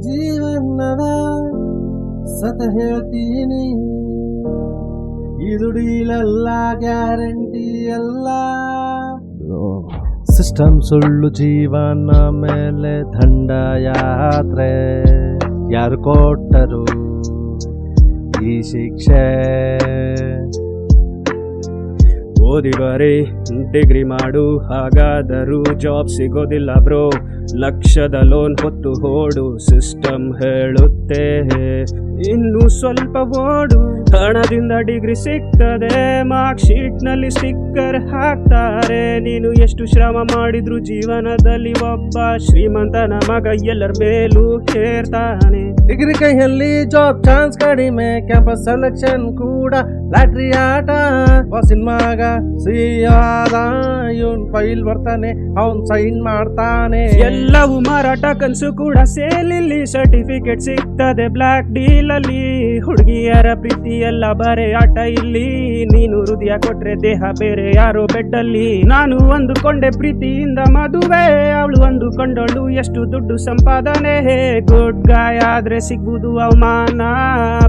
ಜೀವನದ ಸತ ಹೇಳ್ತೀನಿ. ಇದು ಡೀಲಲ್ಲ ಗ್ಯಾರಂಟಿ ಅಲ್ಲ. ಸಿಸ್ಟಮ್ ಸುಳ್ಳು ಜೀವನ ಮೇಲೆ ದಂಡ ಯಾತ್ರೆ ಯಾರು ಕೊಟ್ಟರು ಈ ಶಿಕ್ಷೆ? ಓದಿ ಡಿಗ್ರಿ ಮಾಡು. ಹಾಗಾದರೂ ಜಾಬ್ ಸಿಗೋದಿಲ್ಲ ಬ್ರೋ ಲಕ್ಷದ ಲೋನ್ ಹೊತ್ತು ಓಡು ಸಿಸ್ಟಮ್ ಹೇಳುತ್ತೆ. ಇನ್ನು ಸ್ವಲ್ಪ ಓಡು. ಹಣದಿಂದ ಡಿಗ್ರಿ ಸಿಗ್ತದೆ. ಮಾರ್ಕ್ ಶೀಟ್ನಲ್ಲಿ ಸ್ಟಿಕ್ಕರ್ ಹಾಕ್ತಾರೆ. ನೀನು ಎಷ್ಟು ಶ್ರಮ ಮಾಡಿದ್ರು ಜೀವನದಲ್ಲಿ ಒಬ್ಬ ಶ್ರೀಮಂತನ ಮಗ ಎಲ್ಲರ ಮೇಲೂ ಹೇರ್ತಾನೆ ಡಿಗ್ರಿ ಕೈಯಲ್ಲಿ ಜಾಬ್ ಚಾನ್ಸ್ ಕಡಿಮೆ ಕ್ಯಾಂಪಸ್ ಸೆಲೆಕ್ಷನ್ ಕೂಡ ಲಾಟ್ರಿ ಆಟ. ಬಾಸಿನ ಮಗ ಸಿಯಾದ ಇವನ್ ಫೈಲ್ ಬರ್ತಾನೆ. ಅವನ್ ಸೈನ್ ಮಾಡ್ತಾನೆ. ಎಲ್ಲವೂ ಮಾರಾಟ ಕನ್ಸು ಕೂಡ ಸೇಲಿಲ್ಲಿ ಸರ್ಟಿಫಿಕೇಟ್ ಸಿಗ್ತದೆ ಬ್ಲಾಕ್ ಡೀಲ್ ಅಲ್ಲಿ ಹುಡುಗಿಯರ ಪ್ರೀತಿ ಎಲ್ಲ ಬರೆ ಆಟ ಇಲ್ಲಿ. ನೀನು ಹೃದಯ ಕೊಟ್ರೆ ದೇಹ ಬೇರೆ ಯಾರು ಬೆಡ್ ಅಲ್ಲಿ ನಾನು ಅಂದುಕೊಂಡೆ ಪ್ರೀತಿಯಿಂದ ಮದುವೆ. ಅವಳು ಅಂದುಕೊಂಡಳು ಎಷ್ಟು ದುಡ್ಡು ಸಂಪಾದನೆ. ಗುಡ್ ಗಾಯ ಆದ್ರೆ ಸಿಗ್ಬೋದು ಅವಮಾನ.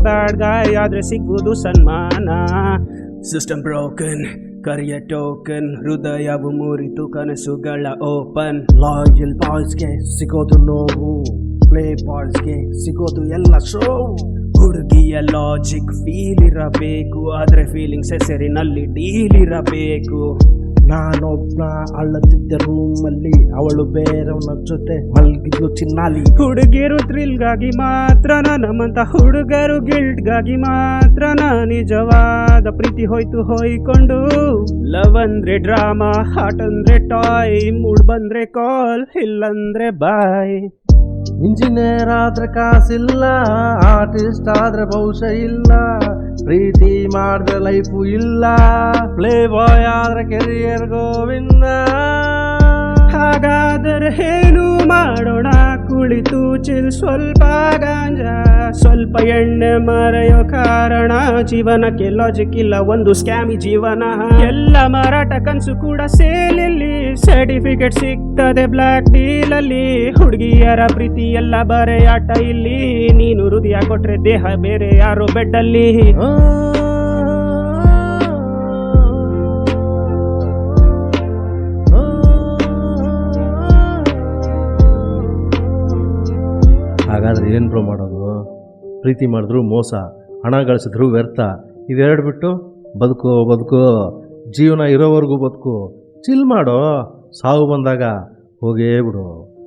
ಬ್ಯಾಡ್ ಗಾಯ ಆದ್ರೆ ಸಿಗ್ಬೋದು ಸನ್ಮಾನ. ಸಿಸ್ಟಮ್ ಬ್ರೋಕನ್ ಕರಿಯ ಟೋಕನ್ ಹೃದಯವು ಮುರಿತು ಕನಸುಗಳ ಓಪನ್ ಲಾಯಲ್ ಬಾಯ್ಸ್ಗೆ ಸಿಗೋದು ನೋವು ಪ್ಲೇ ಬಾಯ್ಸ್ಗೆ ಸಿಗೋದು ಎಲ್ಲ ಶೋ ಹುಡುಗಿಯ ಲಾಜಿಕ್ ಫೀಲ್ ಇರಬೇಕು, ಆದರೆ ಫೀಲಿಂಗ್ಸ್ ಹೆಸರಿನಲ್ಲಿ ಡೀಲ್ ಇರಬೇಕು. ನಾನೊಬ್ನ ಅಳ್ಳತಿದ್ದೆ ರೂಮಲ್ಲಿ ಅವಳು ಬೇರೆಯವನ ಜೊತೆ ಮಲ್ಗಿದ್ಲು ಚಿನ್ನಾಲಿ. ಹುಡುಗಿರು ಥ್ರಿಲ್ಗಾಗಿ ಮಾತ್ರ ನಮ್ಮಂತ ಹುಡುಗರು ಗಿಲ್ಟ್ಗಾಗಿ ಮಾತ್ರ ನಿಜವಾದ ಪ್ರೀತಿ ಹೋಯ್ತು ಹೋಯ್ಕೊಂಡು. ಲವ್ ಅಂದ್ರೆ ಡ್ರಾಮಾ ಹಾಟ್ ಅಂದ್ರೆ ಟಾಯ್ ಮೂಡ್ ಬಂದ್ರೆ ಕಾಲ್ ಇಲ್ಲಂದ್ರೆ ಬಾಯ್ ಇಂಜಿನಿಯರ್ ಆದ್ರೆ ಕಾಸಿಲ್ಲ, ಆರ್ಟಿಸ್ಟ್ ಆದ್ರೆ ಭವಿಷ್ಯ ಇಲ್ಲ, ಪ್ರೀತಿ ಮಾಡಿದ್ರೆ ಲೈಫು ಇಲ್ಲ ಪ್ಲೇ ಬಾಯ್ ಆದ್ರೆ ಕೆರಿಯರ್ ಗೋವಿಂದ ಹಾಗಾದರೆ ಏನು ಮಾಡೋಣ? ಕುಳಿತು ಚಿಲ್ ಸ್ವಲ್ಪ ಗಾಂಜಾ, ಸ್ವಲ್ಪ ಎಣ್ಣೆ ಮರೆಯೋ ಕಾರಣ ಜೀವನಕ್ಕೆ ಲಾಜಿಕ್ ಇಲ್ಲ, ಒಂದು ಸ್ಕ್ಯಾಮಿ ಜೀವನ. ಎಲ್ಲ ಮಾರಾಟ ಕನ್ಸು ಕೂಡ ಸೇಲಿಲ್ಲಿ ಸರ್ಟಿಫಿಕೇಟ್ ಸಿಗ್ತದೆ ಡೀಲ್ ಅಲ್ಲಿ. ಹುಡುಗಿಯರ ಪ್ರೀತಿ ಎಲ್ಲ ಬರೆಯಾಟ ಇಲ್ಲಿ. ನೀನು ಹೃದಯ ಕೊಟ್ರೆ ದೇಹ ಬೇರೆ ಯಾರೋ ಬೆಡ್ ಏನು ಬ್ರೋ ಮಾಡೋದು? ಪ್ರೀತಿ ಮಾಡಿದ್ರು ಮೋಸ, ಹಣ ಗಳಿಸಿದ್ರು ವ್ಯರ್ಥ. ಇವೆರಡು ಬಿಟ್ಟು ಬದುಕು ಬದುಕು. ಜೀವನ ಇರೋವರೆಗೂ ಬದುಕು. ಚಿಲ್ ಮಾಡೋ, ಸಾವು ಬಂದಾಗ ಹೋಗೇ ಬಿಡು.